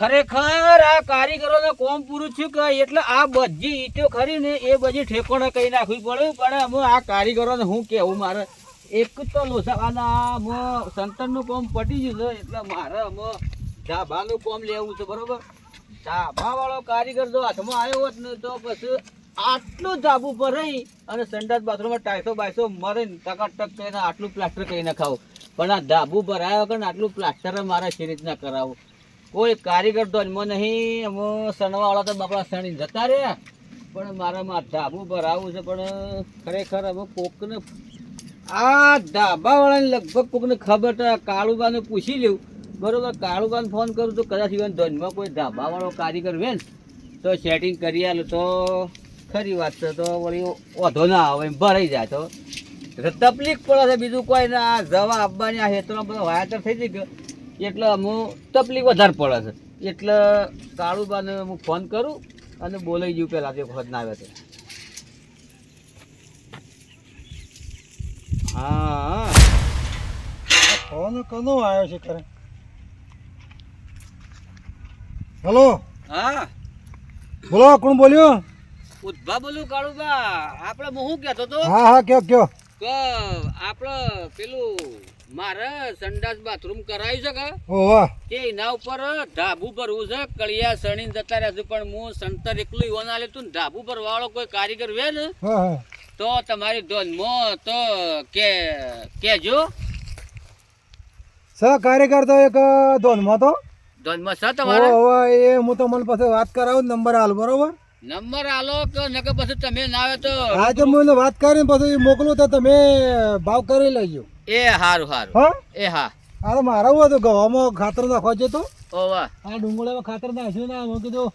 ખરેખર આ કારીગરોને કોમ પૂરું થયું કે એટલે આ બધી ઈટો ખરી ને એ બધી ઠેકોણે કહી નાખવી પડે. પણ અમે આ કારીગરોને હું કેવું, મારે એક તો લોસાવાના સંતનનું કોમ પટી ગયું છે, એટલે મારે અમે ધાબાનું કોમ લેવું છે, બરોબર? ધાબા વાળો કારીગર જો હાથમાં આવ્યો હોત ને તો પછી આટલું ધાબુ પર રહી અને સંડાસ બાથરૂમમાં ટાઈસો બાઈસો ટકા ટકાટક કરીને આટલું પ્લાસ્ટર કરી નાખાવું પણ આ ધાબુ ભરાયો કે આટલું પ્લાસ્ટર મારે શી રીતના કરાવવું? કોઈ કારીગર તો અજમો નહીં, એમાં સણવાવાળા તો બાપડા સણી જતા રહ્યા. પણ મારામાં ધાબુ ભરાવું છે, પણ ખરેખર અમે કોકને આ ધાબાવાળાને લગભગ કોકને ખબર તો કાળુબાને પૂછી લેવું. બરોબર, કાળુબાને ફોન કરું તો કદાચ ઇવન ધનમાં કોઈ ધાબાવાળો કારીગર હોય ને, તો સેટિંગ કરી આલો તો ખરી વાત છે, તો વળી ઓધો ના આવે, એમ ભરાઈ જાય તો. તકલીફ પડે છે. બીજું કોઈ ના આ જવા આપવાની આ હેતુ બધો વાયાતર થઈ ગયો. એટલે અમુક તકલીફ વધારે પડે છે. એટલે કાળુબાને હું ફોન કરું અને બોલાઈ ગયું પહેલાં જે વખત ના આવે તો. હા. ફોન કનો આવ્યો છે ખરે? હલો? હા. બોલો કોણ બોલ્યો? ઉદ્ભા બોલું કાળુબા. આપણે હું કહેતો તો? હા હા કયો કયો. કે આપણે પેલું મારે સંડાસ બાથરૂમ કરાવ્યું છે કે? તે એના ઉપર ઢાબુ ભરવું છે? કળિયા સણીને જતા રહ્યા છે પણ હું સંતર એકલું ઈવન આલે તું ને ઢાબુ પર વાળો કોઈ કારીગર વે ને? તો તમારી ધોનમાં તો કે કેજો. સ કારીગર તો એક ધોનમાં તો? ધોનમાં સ તમારે? એ હું તો મને પાસે વાત કરાવું નંબર હાલ બરોબર? નંબર આલો કે નકર પછી તમે ના આવે તો? હા તો મને વાત કરીને પછી મોકલું તો તમે ભાવ કરી લેજો. એ હારું હારું. હા? એ હા. હા તો મારા હોય તો ગવામાં ખાતર નાખવા જતો ઓ વાહ. આ ડુંગળીમાં ખાતર નાખ્યું ને મેં કીધું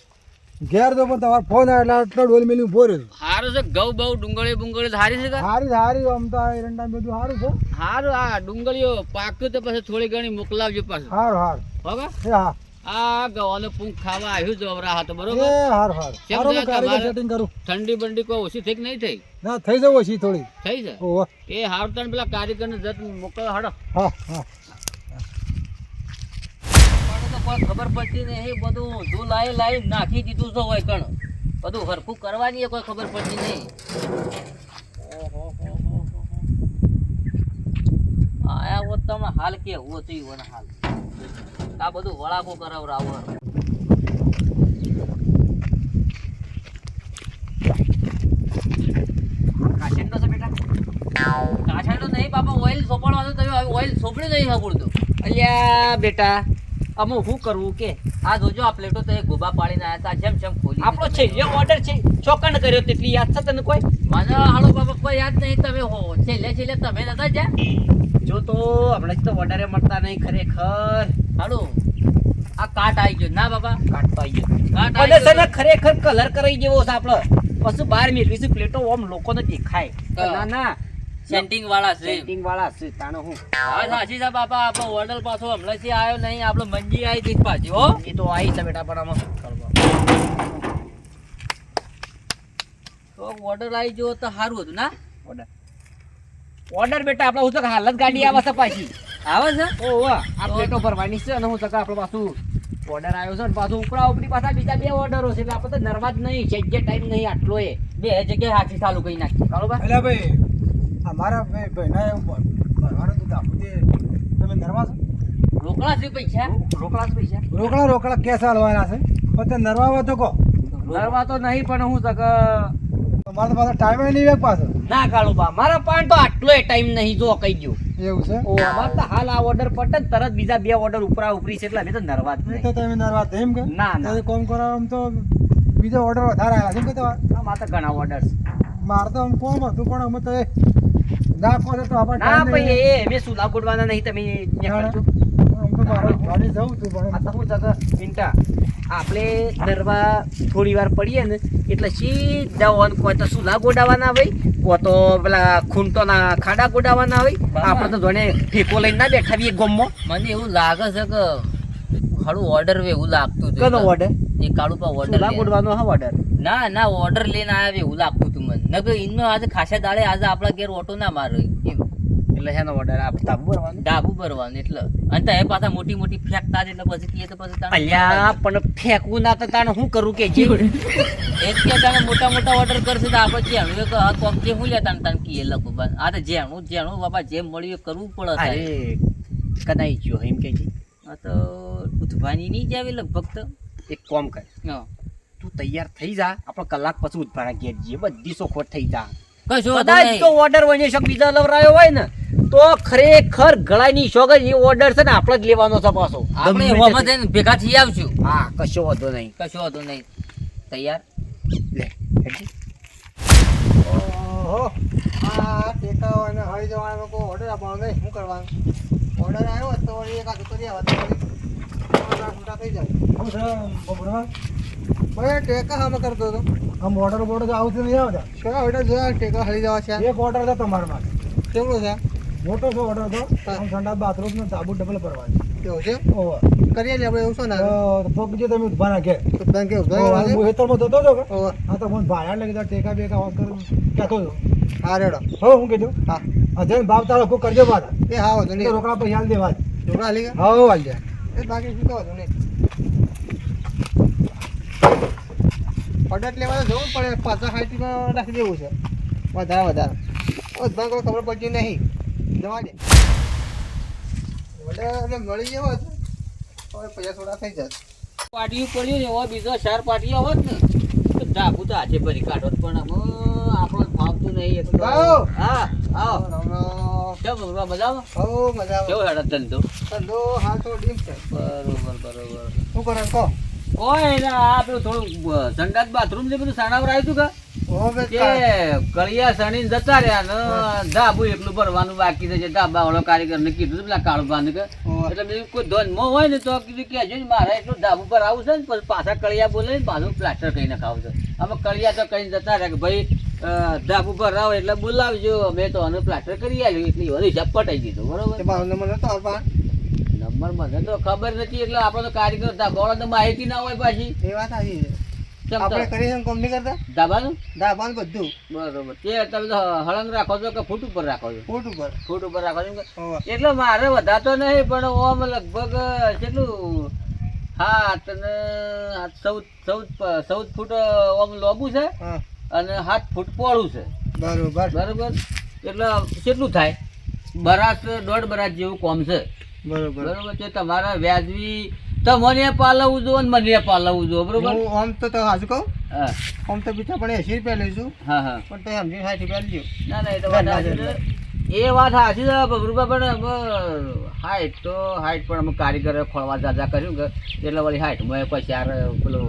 ઘેર તો પણ તમારો ફોન આવે એટલે આટલો ડોલ મેલી ઊભો રહ્યો. હારું છે ઘઉં બહુ ડુંગળી બુંગળી સારી છે કે? સારી સારી આમ તો એરંડા બધું સારું છે. હારું આ ડુંગળીઓ પાક્યું તો પછી થોડી ઘણી મોકલાવજો પાછું. સારું સારું હવે હા. આ ગવાનો પૂંખ ખાવા આવ્યું જવરા હતો બરોબર? હારું હારું. કેમ હારું છે હું કારીગર સેટિંગ કરું. ઠંડી બંડી કોઈ ઓછી થઈ કે નહીં થઈ? ના થઈ જવું ઓછી થોડી. થઈ જાય ઓહો. એ હાર તને પેલા કારીગરને જત મોકલો હડો. હા હા. કોઈ ખબર પડતી નહીં બધું જો લાઈ લાઈ નાખી દીધું છે હોય કણ બધું હરખું કરવાની કોઈ ખબર પડતી નહીં. આયા હોત તમે હાલ કેવું હતું ઈવન હાલ? આ બધું વળાકો કરાવરાવો. કાશીનો છે નહીં બાપા ઓઇલ સોપડવાનું તમે ઓઇલ સોપડી નહીં હકુડતું અલ્યા બેટા અમુ શું કરવું કે? આ જોજો આ પ્લેટો તો ગોબા પાડીને તા જેમ જેમ ખોલી આપણો છેલ્લે ઓર્ડર છે ચોકન કર્યો તેટલી યાદ છે તને કોઈ? મને હાલો બાપા કોઈ યાદ નહીં તમે હો છેલ્લે છેલ્લે તમે નતા જ્યાં? જો તો હમણાં તો ઓર્ડરે મળતા નહીં ખરેખર. હાલો. આ કાટ આવી ગયો. ના બાબા. કાટ તો આવી ગયો. કાટ ખરેખર કલર કરાઈ જેવો છે આપણો. પછી બહાર મેળવીશું પ્લેટો ઓમ લોકોને દેખાય. ના ના. સેન્ટિંગ વાળા છે. સેન્ટિંગ વાળા છે તાણો હું. હા સાચી છે બાપા આપણો ઓર્ડર પાછો હમણાંથી આવ્યો નહીં. આપણો મંજી આવી હતી પાછી હો. એ તો આવી છે બેટા પણ આમાં? તો ઓર્ડર આવી ગયો તો સારું હતું ના? ઓર્ડર ઓર્ડર બેટા આપણે હું તો હાલત ગાડી આવે છે પાછી. આવે છે? ઓ વાહ આ પ્લેટો. ભરવાની છે અને હું તો આપણો પાછું ઓર્ડર આવ્યો છે ને પાછું ઉપરા ઉપરી પાછા બીજા બે ઓર્ડરો છે એટલે આપણે તો નરવા જ નહીં છે જે ટાઈમ નહીં આટલો એ. બે જગ્યાએ હાથી ચાલુ કરી નાખી. બરોબર એટલે ભાઈ અમારા ભાઈ ભાઈના એવું ભરવાનું તો આપું તે તમે નરવા છો? રોકડા છે પૈસા? રોકડા છે પૈસા? રોકડા રોકડા કેસ હાલવાના છે. પણ તે નરવા હોય તો કહો. નરવા તો નહીં પણ હું તક તમારે પાસે પાછો ટાઈમ નહીં પાછો ના કાળુબા મારા પણ તો આટલો ટાઈમ નહીં જો કહી ગયો એવું છે? ઓ અમાર તો હાલ આ ઓર્ડર પટે તરત બીજા બે ઓર્ડર ઉપરા ઉપરી છે એટલે અમે તો નરવા નહીં તો તમે નરવા એમ કે? ના, ના. કોમ કરો આમ તો બીજો ઓર્ડર વધારે આવ્યા છે કે તમારે? આમાં તો ઘણા ઓર્ડર મારે તો આમ કોમ હતું પણ અમે તો ના નાખો તો આપણે ના ભાઈ. એ મે સુલા ગોડવાના નહીં તમે ત્યાં કરજો. હું તો મારે ગાડી છું હતું આ તો હું તક મિન્ટા આપણે ગરબા થોડી વાર પડીએ ને એટલે સીધા ઓન કોઈ તો સુલા ગોડાવાના હોય કોઈ તો પેલા ખૂંટોના ખાડા ગોડાવાના હોય. આપણે તો જોડે ઠેકો લઈને ના બેઠા ગમમાં મને એવું લાગે છે કે હારું ઓર્ડર એવું લાગતું હતું કનો ઓર્ડર એ કાળુ પા ઓર્ડર સુલા ગોડવાનો હા ઓર્ડર ના ના ઓર્ડર લઈને આવ્યા એવું લાગતું હતું મને. નકર ઇનો આજે ખાસા દાડે આજે આપણા ઘેર ઓટો ના મારો એમ. એટલે હેનો ઓર્ડર આપ ધાબુ ભરવાનું ડાબુ ભરવાનું એટલે. અને એ પાછા મોટી મોટી ફેંકતા જ એટલે પછી કીએ તો પછી તાણે અલ્યા પણ ફેંકવું ના તો તાણે શું કરું કે જે? એક કે તાણે મોટા મોટા ઓર્ડર કરશે તો આપણે જેણું એક હા કોક જે હું લેતા તાણ કીએ લખું બસ આ તો જેણું જેણું બાપા જેમ મળ્યું એ કરવું પડે અરે. કદાઈ ગયો એમ કે છે. આ તો ઉઠવાની નહીં જ આવી લગભગ તો. એક કોમ કર. તું તૈયાર થઈ જા આપણે કલાક પછી ઉદભાણા ઘેર જઈએ. બધી સોખવટ થઈ જા. કદાચ નહીં. તો ઓર્ડર વને શક બીજા લવરાયો હોય ને તો ખરેખર ગળાની શોખ જ એ ઓર્ડર છે ને આપણે જ લેવાનો છે પાછો. આપણે હોમાં તે ભેગા થઈ આવશું. હા કશો વાંધો નહીં. કશો વાંધો નહીં. તૈયાર? લે ઓહો આ ટેકાઓ અને હળી જવાનો લોકો ઓર્ડર આપવાનો નહીં. શું કરવાનું? ઓર્ડર આવ્યો તો વળી એક હાથું કરી આવત મોટા મોટા થઈ જાય? ભાઈ ટેકા હામે કરતો હતો. આમ ઓર્ડર બોર્ડર આવતું આવતી નહીં આવતા. શું ઓર્ડર જોયા ટેકા હળી જવા છે. એક ઓર્ડર હતો તમારા માટે કેમનો છે? મોટો છો ઓર્ડર હતો આમ ઠંડા બાથરૂમ ને સાબુ ડબલ ભરવાની. કેવું છે? ઓ કરીએ લે આપણે એવું શું ના ફોક જે તમે ઊભા નાખે તો તને કેવું ઓહો, આ હું હેતરમાં જતો હતો કે? હા તો મને ભાડા લઈ ગયા ટેકા બેકા વાત કર કેતો હતો. હા રેડો. હો હું કીધું. હા. હા બાપ ભાવ તારો કો કરજો બાદ એ હા તો રોકડા પૈસા દેવા ઢોકળા લઈ હા હાલ જાય એ બાકી શું કહો નહીં. ઓર્ડર લેવા તો જવું પડે. પાછા હાઈટીમાં રાખી દેવું છે. વધારે વધારે. બધા કોઈ ખબર પડતી નહીં. જવા દે. ઓર્ડર મળી ગયો હોત હવે પૈસા થોડા થઈ જાય પાટિયું પડ્યું ને એવો બીજો ચાર પાટિયા હોત ને ધાબુ તો આજે ભરી કાઢો પણ આમાં આપણને ફાવતું નહીં એટલું. હા આવો. મજામાં? હો મજામાં. કેવો હેડો ધંધો? ધંધો હા તો ડીમ છે. બરોબર બરોબર. શું કરે કહો કોઈ ને આ પેલું થોડું સંડાસ બાથરૂમ ને બધું સાણાવર આવ્યું હતું કે? કળિયા સણીને જતા રહ્યા ને ધાબુ એકલું ભરવાનું બાકી છે જે ધાબા વાળો કારીગર ને કીધું પેલા કાળુ કે. એટલે મેં કોઈ ધોનમાં હોય ને તો કીધું કે હજુ મારે એટલું ધાબુ પર આવું છે ને પછી પાછા કળિયા બોલે ને પાછું પ્લાસ્ટર કઈ નખાવું છે. અમે કળિયા તો કઈ જતા રહ્યા કે ભાઈ ધાબુ પર આવો એટલે બોલાવજો અમે તો આનું પ્લાસ્ટર કરી આવ્યું એટલે એનો હિસાબ પટાઈ દીધો બરોબર? મારો નંબર નતો નંબર મને તો ખબર નથી એટલે આપણે તો કારીગર ધાબાવાળા તો માહિતી ના હોય પાછી. એ વાત આવી આપણે કરીએ કરતા? ધાબાનું દાબાનું બધું. બરોબર. તે તમે તો હળંગ રાખો છો કે ફૂટ ઉપર રાખો છો? ફૂટ ઉપર. ફૂટ ઉપર રાખો છો. એટલે મારે વધારતો નહીં પણ ઓમ લગભગ કેટલું? હાથ ને ચૌદ ચૌદ ચૌદ ફૂટ ઓમ લોબું છે અને સાત ફૂટ પોળું છે. બરોબર. બરોબર? એટલે કેટલું થાય? બરાસ દોઢ બરાસ જેવું કોમ છે. બરોબર. બરોબર છે તમારા વ્યાજબી તમને પાલવવું જો મને પાલવવું જો બરોબર? હું આમ તો તો હાજુ કહું? હા. આમ તો બીજા પણ એસી રૂપિયા લઈશું. હા હા. પણ તો સમજી સાઠ રૂપિયા લેજો ના ના એ તો વાત છે. એ વાત સાચી છે પણ હાઈટ તો હાઈટ પણ અમે કારીગરે ખોળવા દાદા કર્યું કે એટલે વળી હાઈટ મેં પછી યાર પેલું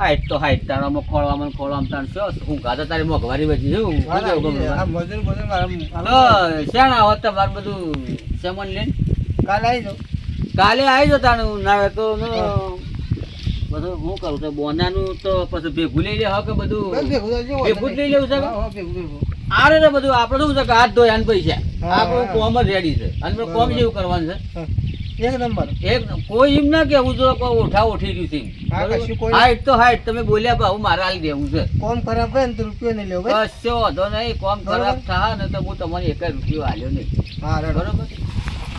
હાઈટ તો હાઈટ તાર અમે ખોળવામાં ખોળવામાં તાર શું હું ગાધા તારી મોંઘવારી બચી છે. આ ભગરુભા? મજૂર મજૂર મારા શેના હોત તમારે બધું સેમન લઈને? કાલે આવી જાઉં. કાલે આવી જતા ના તો બધું હું કરું તો બોનાનું તો પછી ભેગું લઈ લે હવે કે બધું? ભેગું લઈ લેવું છે? હા, હા, આરે ને બધું આપણે શું છે કે હાથ ધોયા પૈસા આપણું કોમ જ રેડી છે. અને કોમ જેવું કરવાનું છે. એક નંબર. એક કોઈ એમ ના કેવું જો કોઈ ઓઠા ઓઠી ગયું છે. હા, હાઈટ તો હાઈટ તમે બોલ્યા ભાવ મારે હાલ દેવું છે. કોમ ખરાબ હોય ને તો રૂપિયો નહીં લેવો કશો વાંધો નહીં કોમ ખરાબ થાય ને તો હું તમને એક રૂપિયો હાલ્યો નહીં. હા બરોબર?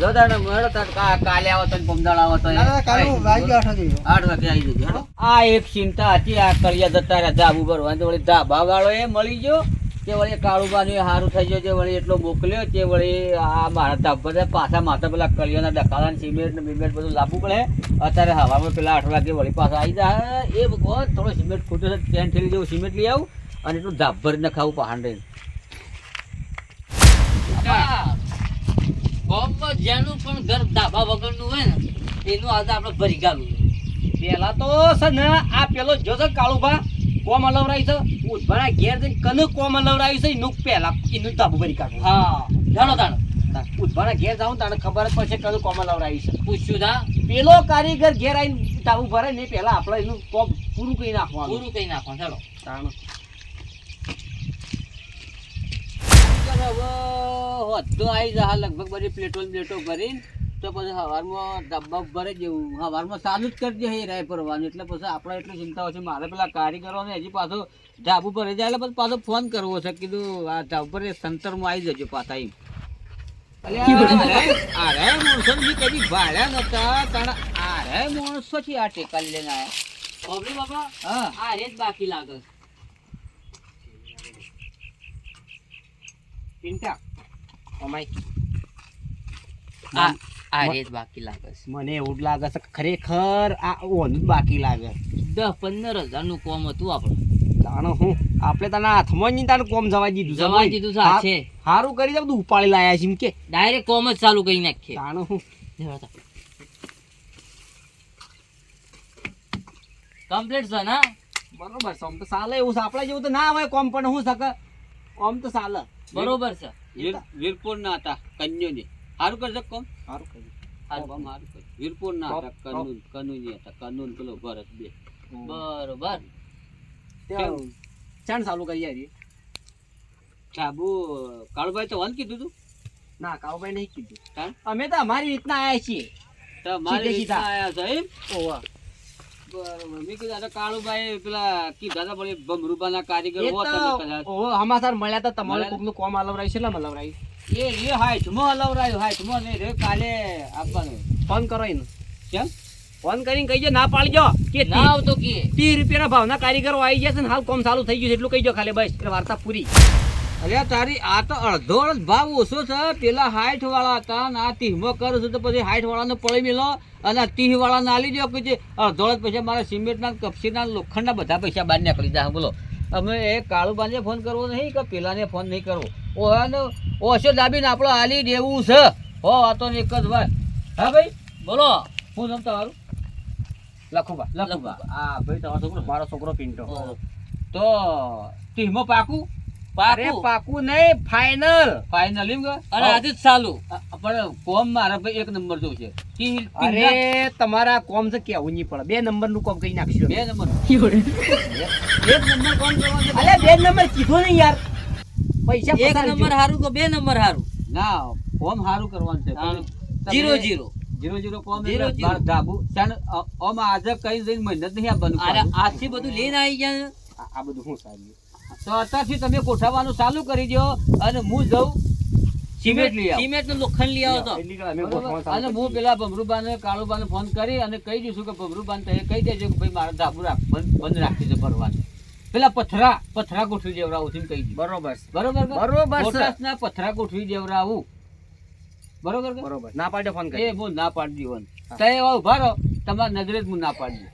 જો તારે મળો તારે કાલે આવો તો પમદાળ આવો તો ના, ના, કાલે વાગી ગયો આઠ વાગે. આવી જજો આ એક ચિંતા હતી આ કરિયા જતા રહ્યા ધાબુ તો વળી ધાબા વાળો એ મળી ગયો તે વળી કાળુબાનું સારું હારું થઈ ગયો તે વળી એટલો મોકલ્યો તે વળી આ મારા ધાબા પાછા માથા પેલા કરિયાના ડકાલા સિમેન્ટ ને બિમેન્ટ બધું લાવવું પડે. અત્યારે હવામાં પેલા આઠ વાગે વળી પાછા આવી જાય એ ભગવાન થોડો સિમેન્ટ ખૂટે છે ચેન થેલી જેવું સિમેન્ટ લઈ આવું અને એટલું ધાબર ને ખાવું પહાડ રહીને. ગામમાં જેનું પણ ઘર ધાબા વગરનું હોય ને એનું આજે આપણે ભરી ગાલું. પેલા તો છે ને આ પેલો જો છે કાળુભા કોમ અલવરાય છે ઉદભાણા ઘેર જઈને કને કોમ અલવરાયું છે એનું પહેલા એનું તાબુ ભરી કાઢું હા. જાણો તાણો. ઉદભાણા ઘેર જાઉં તાણે ખબર જ પડશે કયું કોમ અલવરાયું છે. પૂછ્યું તા? પેલો કારીગર ઘેર આવીને ધાબુ ભરે ને પહેલા આપણે એનું કોમ પૂરું કરી નાખવાનું. પૂરું કઈ નાખવાનું. ચાલો. તાણે. હવે હોદ્દો આવી જાય લગભગ બધી પ્લેટો પ્લેટો ભરીને તો પછી સવારમાં ડબ્બા ભરે જેવું. સવારમાં ચાલુ જ કરી દે રાય ભરવાનું. એટલે પછી આપણે એટલી ચિંતા હોય છે. મારે પેલા કારીગરોને હજી પાછો ઢાબુ ભરી જાય. એટલે પછી પાછો ફોન કરવો છે. કીધું આ ઢાબુ પર સંતરમાં આવી જજો પાછા એમ. આરે માણસો કદી ભાડ્યા નતા. તાણા આરે માણસો થી આ ટેકા લઈને આયા. ઓબલી હા. આ રેત બાકી લાગે છે. અમાય આ આ રેત બાકી લાગે છે. મને એવું લાગે છે ખરેખર આ ઓન બાકી લાગે દસ પંદર હજારનું કોમ હતું આપણે. તાણે હું? આપણે તને હાથમાં નહીં તાને કોમ જવા દીધું જવા દીધું છે, સારું કરી દઉં બધું ઉપાડી લાયા છે કે. ડાયરેક્ટ કોમ જ ચાલુ કરી નાખીએ. જાણો હું? કમ્પ્લીટ છે ને? બરોબર આમ તો ચાલે એવું છે. આપણે જેવું તો ના હોય કોમ પણ હું શકે કોમ તો ચાલે બરોબર છે. વીરપુર ના હતા કન્યો ને સારું કરશે કોમ સારું કર્યું. વીરપુર ના હતા કોમ- કનુ કનુ ની હતા કનુ પેલો ભરત બે. બરોબર. ચાણ ચાલુ કરી યાર સાબુ કાળુભાઈ તો વન કીધું તું? ના કાળુભાઈ નહીં કીધું. અમે તો અમારી રીતના આયા છીએ. તો મારી સીધે રીતના આયા છે ઓવા. મેં કીધું આ કાળુભાઈ પેલા કીધા હતા પણ ભમરૂપાના કારીગર એ તમે કદાચ. ઓહો હમાસર મળ્યા હતા તમારે કોકનું કોમ આલવરાય છે એટલે મલવરાય એ એ હાઈટમાં હલવરાયું હાઈટમાં ને રે કાલે આપવાનું. ફોન કરો એને. કેમ? ફોન કરીને કહીજો ના પાડજો કે ના આવતો કે. ત્રીસ રૂપિયાના ભાવના કારીગરો આવી જશે ને હાલ કોમ ચાલુ થઈ ગયું છે એટલું કહીજો ખાલી બસ વાર્તા પૂરી. અરે તારી આ તો અડધો અડધ ભાવ ઓછો છે પેલા હાઈટ વાળા હતા ને આ તીહમાં કરું છું તો પછી હાઈટ વાળાનો પડી મેલો. અને તીહ વાળાને આલી દો કે જે અડધો અડધ પૈસા મારા સિમેન્ટના કપસીના લોખંડના બધા પૈસા બહાર નીકળી જાય. બોલો અમે એ કાળુબાને ફોન કરવો નહીં કે પેલાને ફોન નહીં કરવો? ઓને ઓછો દાબીને આપણે આલી દેવું છે. હો આ તો એક જ વાત હા ભાઈ બોલો હું નામ તમારું? લખુબા લખુબા હા ભાઈ તમારો છોકરો મારો છોકરો પિન્ટો તો તીહમાં પાકું? પાકું? નહીં ફાઇનલ ફાઇનલ એમ અને આજે જ ચાલુ. પણ કોમ મારા ભાઈ એક નંબર જોઉં છે. અરે તમારા કોમ છે કેવું નહીં પડે. બે નંબરનું કોમ કરી નાખશું. બે નંબર. એક નંબર કોમ કરવાનો અલે બે નંબર કીધું ને યાર. પૈસા એક નંબર હારું કે બે નંબર હારું? ના કોમ હારું કરવાનું છે. હા. Zero zero. જીરો જીરો કોમ ધાબુ. આજે કઈ જઈને મહેનત નહીં આપવાનું અરે. આજથી બધું લઈને આવી ગયા આ આ બધું શું સાહેબ તો અત્યારથી તમે કોઠાવાનું ચાલુ કરી દો અને હું જઉં સિમેન્ટ લઈ આવું. સિમેન્ટનું લોખંડ લઈ આવો તો. અને હું પેલા ભમરૂબાને કાળુબાને ફોન કરી અને કહી દઈશું કે ભમરૂબાને તમે કહી દેજો કે ભાઈ મારા ધાબુ રાખ બંધ રાખી દે ભરવાનું. પેલા પથરા પથરા ગોઠવી દેવડાવું છું કહી દઉં. બરોબર બરોબર બરોબર ના પથરા ગોઠવી દેવડાવું બરોબર બરોબર. ના પાડે ફોન કરી એ હું ના પાડી દઉં તય એવા ઊભા રહો. તમારા નજરે જ હું ના પાડી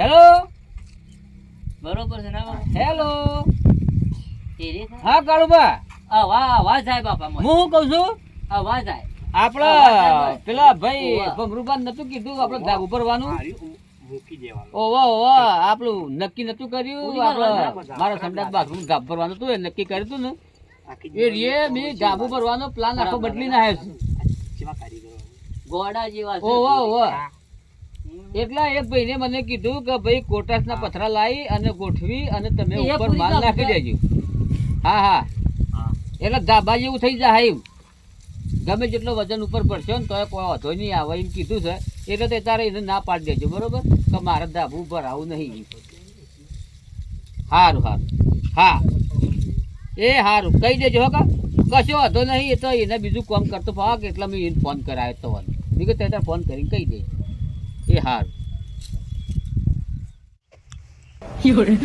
હેલો બરોબર છે ના હેલો. હા કાળુબા. અવાજ વાહ આવે બાપા. હું શું કહું છું? અવાજ આવે આપણા પેલા ભાઈ. ભમરૂબાન નતું કીધું આપણે ધાબુ ભરવાનું ઓવા ઓવા આપણું નક્કી નતું કર્યું. મારા સંડાસ બાથરૂમ ધાબ ભરવાનું હતું એ નક્કી કર્યું હતું ને. એ રે મેં ધાબુ ભરવાનો પ્લાન આખો બદલી નાખ્યો છે. ગોડા જેવા. ઓવા ઓવા એટલા એક ભાઈને મને કીધું કે ભાઈ કોટાસના પથરા લાવી અને ગોઠવી અને તમે ઉપર માલ નાખી દેજો. હા હા. એટલે ધાબા જેવું થઈ જાય એમ. ગમે જેટલો વજન ઉપર પડશે ને તો કોઈ વાંધો નહીં આવે એમ કીધું છે. એટલે તે તારે એને ના પાડી દેજો બરોબર? કે મારે ધાબું ભરાવું નહીં. સારું સારું હા. એ સારું કહી દેજો હો કા. કશો વાંધો નહીં એ તો એને બીજું કામ કરતો ભાગ એટલે મેં એને ફોન કરાયો તો મેં કીધું તે તારે ફોન કરીને કહી દે. એ હાર.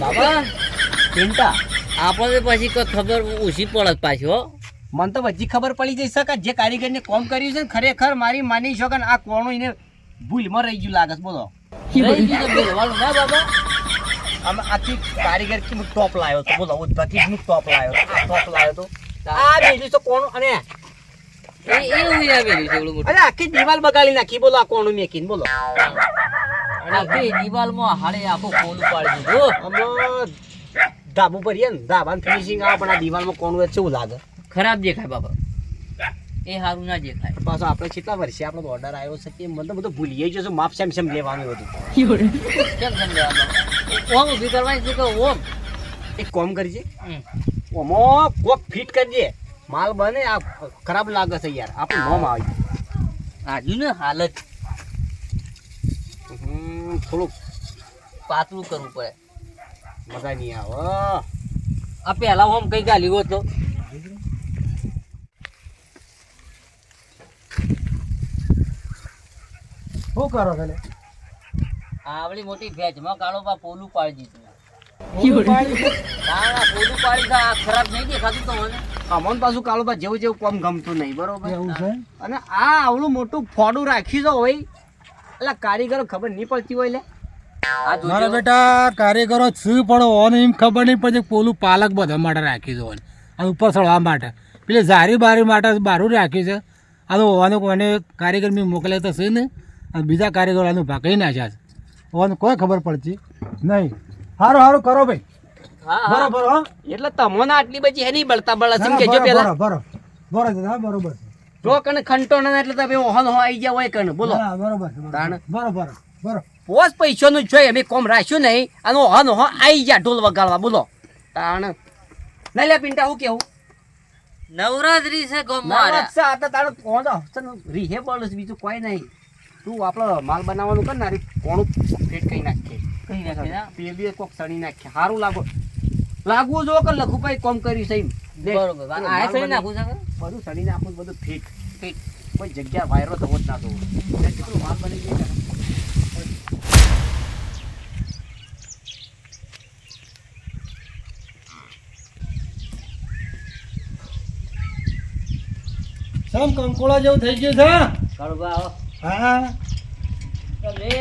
બાબા પિન્ટા આપણને પછી કોઈ ખબર ઓછી પડત પાછી હો. મને તો બધી ખબર પડી જઈ શકે જે કારીગરને કોમ કર્યું છે ને ખરેખર મારી માની શકો ને આ કોણું એને ભૂલમાં રહી ગયું લાગે છે બોલો. રહી ગયું બોલવાનું ના બાબા. આમ આખી કારીગર કે હું ટોપ લાવ્યો તો બોલો ઉદ્ધતિ હું ટોપ લાવ્યો આ ટોપ લાવ્યો તો. આ બીજું તો કોણ અને અરે આખી દિવાલ બગાડી નાખી. બોલો આ કોણું મેકીને બોલો. આખી દિવાલમાં હાડે આખું ખોલું પાડી દીધું? હમણાં ધાબુ ભરીએ ને ધાબાનું ફિનિશિંગ આવે પણ આ દિવાલમાં કોણું કેવું લાગે? ખરાબ દેખાય બાબા એ સારું ના દેખાય. પાછો આપણે કેટલા વર્ષે આપણો ઓર્ડર આવ્યો છે કે મને બધું ભૂલી જશો માપ સેમ સેમ લેવાનું હતું. કેમ સેમ લેવાનું ઓમ ઊભી કરવાની છે કે ઓમ? એક કોમ કરજે. ઓમો કોક ફિટ કરજે. માલ બને આ ખરાબ લાગે છે યાર. આપણું નોમ આવી. આજુ ને હાલત. થોડુંક પાતળું કરવું પડે. મજા નહીં આવે આ પહેલાં હોમ કઈ ગાલ્યો તો? શું કરો પેલે આવડી મોટી ભેજમાં કાળો બા પોલું પાડી દીધું. પોલું પાડી? આ ખરાબ નહીં દેખાતું તો મને. અમોન પાછું કાળુબા જેવું જેવું કોમ ગમતું નહીં બરોબર? એવું છે? અને આ આવડું મોટું ફોડું રાખી દો હોય એટલે કારીગરો ખબર નહીં પડતી હોય લે. આ મારા બેટા કારીગરો શું પણ ઓને એમ ખબર નહીં પડે પોલું પાલક બધા માટે રાખી દો અને ઉપર ચડવા માટે. પેલે ઝારી બારી માટે બારું રાખ્યું છે. આ તો હોવાનું કોને કારીગર મેં મોકલે તો છે ને. અને બીજા કારીગરો આનું ભાગી નાખ્યા છે. હોવાનું કોઈ ખબર પડતી નહીં. સારું સારું કરો ભાઈ. બરોબર હો. એટલે તમોને આટલી બધી નહીં બળતા બળા ના, કેજો પેલા. બરો- બરો. બરોબર છે, બરોબર. છે. જો કને ખંટો ના એટલે તમે ઓહન હો આવી ગયા હોય કને બોલો. બરોબર બરોબર. તાણ. બરોબર બરોબર પોસ પૈસાનું જોઈએ અમે કોમ રાખ્યું નહીં અને ઓહન હો આવી ગયા ઢોલ વગાડવા બોલો. તાણ. નહીં લે પિંટા હું કેવું? નવરાત્રી છે ગોમ ના છે, આ તો તારો કોણ રીહે બોલું બીજું કોઈ નહીં. તું આપણો માલ બનાવવાનું કર નારી કોણ ફેટ કઈ નાખે. કઈ નાખે? ના? પેલી કોક સણી નાખે. સારું લાગો. લાગવું જો કે લખું ભાઈ કોમ કરી છે બરોબર. આ સડી નાખું છે બધું સડી નાખું બધું ફીટ ફીટ કોઈ જગ્યા વાયરો થવો જ ના થવો. કેટલું માલ બની જાય સમ કંકોળા જેવું થઈ ગયું છે હા? તમે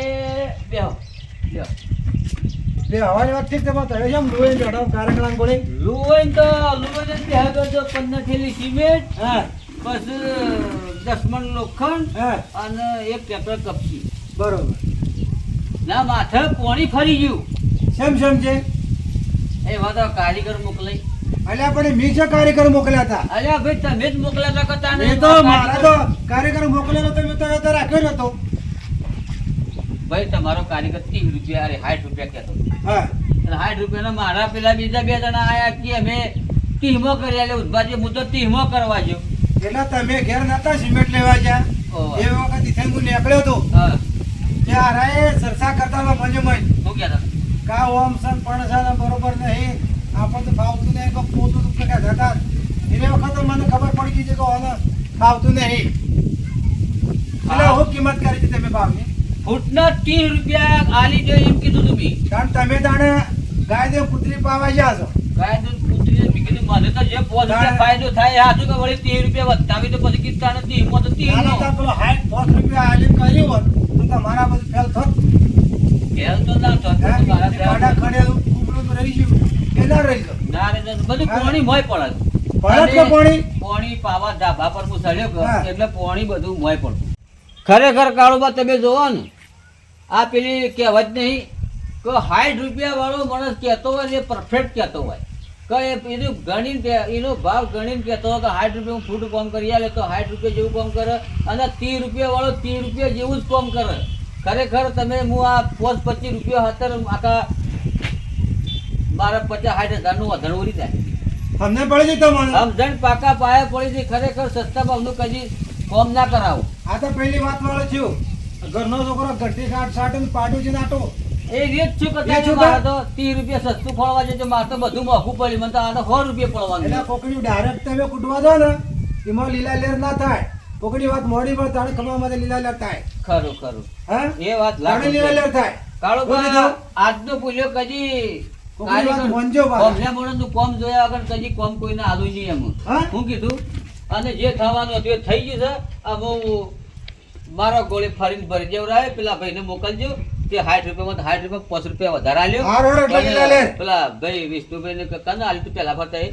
બેહો. લ્યો. તે હવાની વાત છે પણ તમે કેમ ગોળી. લુવાઈને તો. પંદર થેલી સિમેન્ટ હા. બસ દસ મણ લોખંડ હા. અને એક પેપર કપચી. બરોબર. ના માથે કોણી ફરી ગયું. સેમ સેમ છે? એ વાત કારીગર મોકલાઈ. અલ્યા પણ મેં કારીગર મોકલ્યા હતા અલ્યા ભાઈ તમે જ મોકલ્યા હતા કતા એ તો મારા તો કારીગર મોકલેલો તો મેં તો રાખ્યો નતો ભાઈ તમારો કારીગર ત્રીસ રૂપિયા અરે સાઠ રૂપિયા કહેતો સાઠ રૂપિયાના મારા પેલા બીજા બે જણા આયા કે અમે તીહમો કરી આલે. ઉદભાજી હું તો ટીમો કરવા જો એટલે તમે ઘેર નતા સિમેન્ટ લેવા ગયા. એ વખત ઇથેન હું નીકળ્યો તો. હા. ત્યાં સરસા કરતા હતા મંજુ મય શું કહેતા કા ઓમ સન પણ છે બરોબર નહીં. આપણને તો ફાવતું નહીં. તો પોતું તો કે જતા એને વખત મને ખબર પડી ગઈ છે કે ઓને ફાવતું નહીં. એટલે હું કિંમત કરી હતી તમે ભાવની. ફૂટના ત્રીસ રૂપિયા આલી દો એમ કીધું તું બી કારણ તમે તાણે ગાય દે કૂતરી પાવા ગયા છો? ગાય દૂધ કૂતરીને મેં કીધું મને તો જે પાંચ રૂપિયા ફાયદો થાય એ હાચું કે વળી ત્રીસ રૂપિયા વધતાવી તો પછી કીધું તાણે ત્રીસમાં તો નાના ત્રીસમાં. પેલો હાઈટ પાંચ રૂપિયા આલીને કર્યું હોત તો તમારા બધું ફેલ થોત. ઘેર તો ના તો મારા એ ખડેલું કુકડું તો રહી ગયું. એ ના રહી ગયું. ના રે બધું પોણી મોય પડે. પડે તો અને પોણી? પોણી પાવા ધાબા પર હું. ચડ્યો એટલે પોણી બધું મોય પડતું. ખરેખર કાળુબા તમે જોવો ને આ પેલી કહેવત નહીં કે સાઠ રૂપિયા વાળો માણસ કહેતો હોય એ પરફેક્ટ કહેતો હોય. કે એ એનું ગણીને એનો ભાવ ગણીને કહેતો હોય કે સાઠ રૂપિયા હું ફૂટ કોમ કરી આલે તો સાઠ રૂપિયા જેવું કોમ કરે અને ત્રીસ રૂપિયા વાળો ત્રીસ રૂપિયા જેવું જ કોમ કરે. ખરેખર તમે હું આ પોસ પચીસ રૂપિયા હતર આખા મારા પચાસ સાઠ હજારનું વધારે ઉડી જાય તમને પડી જઈ તમને સમજણ પાકા પાયા પડી છે ખરેખર સસ્તા ભાવનું કદી કોમ ના કરાવું. આ તો પહેલી વાત વાળો થયું ઘરનો છોકરો ઘરથી કાટ સાટ ને પાડું છે નાટો. એ રીત છું કદાચ મારે તો ત્રીસ રૂપિયા સસ્તું ફળવા છે મારે તો બધું મોંઘું પડ્યું મને તો આ તો સો રૂપિયા પડવાનું એટલે કોકડી ડાયરેક્ટ તમે કૂટવા દો ને એમાં લીલા લેર ના થાય. કોકડી વાત મોડી પણ તાણે ખબર માટે લીલા લેર થાય. ખરું ખરું. હા? એ વાત લાગે લીલા લેર થાય. કાળો. આજનો પૂછ્યો કદી કોમ જોયા વગર કદી કોમ કોઈને આલુ નહીં એમ. હા? કીધું? અને જે થવાનું હતું એ થઈ ગયું છે. આ હું મારો ગોળી ફરીને ભરી દેવરાય પેલા ભાઈને મોકલજો. તે સાઠ રૂપિયામાં સાઠ રૂપિયા પાંચ રૂપિયા વધારે આલ્યો. પેલા ભાઈ વિષ્ણુભાઈ ને કને આલ્યું તું પેલા ફરતા? એ?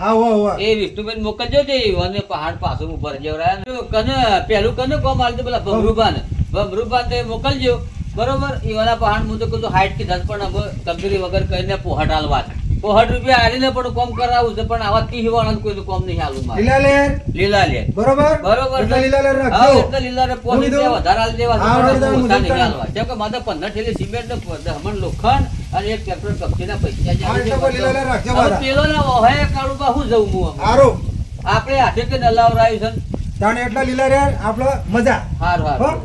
વિષ્ણુભાઈ વિષ્ણુબેન મોકલજો જે અને પહાડ પાછું ઉપર જેવરાય કને પેલું કને કોમ આલ્યું પેલા ભમરૂબાન ભમરૂબાન તે મોકલજો. બરોબર? ઈવાના પહાડ મુદ્દો તો કીધું હાઈટ કીધા છે, પણ હવે વગર કહીને પોહટ હાલવા પોહટ રૂપિયા હાલીને પણ કોમ કરાવું છે પણ આવા ત્રીસ વાળા કોઈ કોમ નહીં હાલું મારે. લીલા લેર? લીલા લે બરોબર? બરોબર એટલે લીલા લેર હા, એટલે લીલા રે પોણી રૂપિયા વધારે હાલી દેવા છે, હા, પણ વરદાન ઓછા મુજબ નહીં. હાલવા. જેમ કે મારે પંદર સિમેન્ટ ને હમણ લોખંડ અને એક ટ્રેક્ટર કપચીના પૈસા. પેલો ના હું જવું હું? હારું. આપણે હાથે કે નલાવરાયું છે? તાણે એટલા લીલા લેર આપણે મજા. હાર હારું.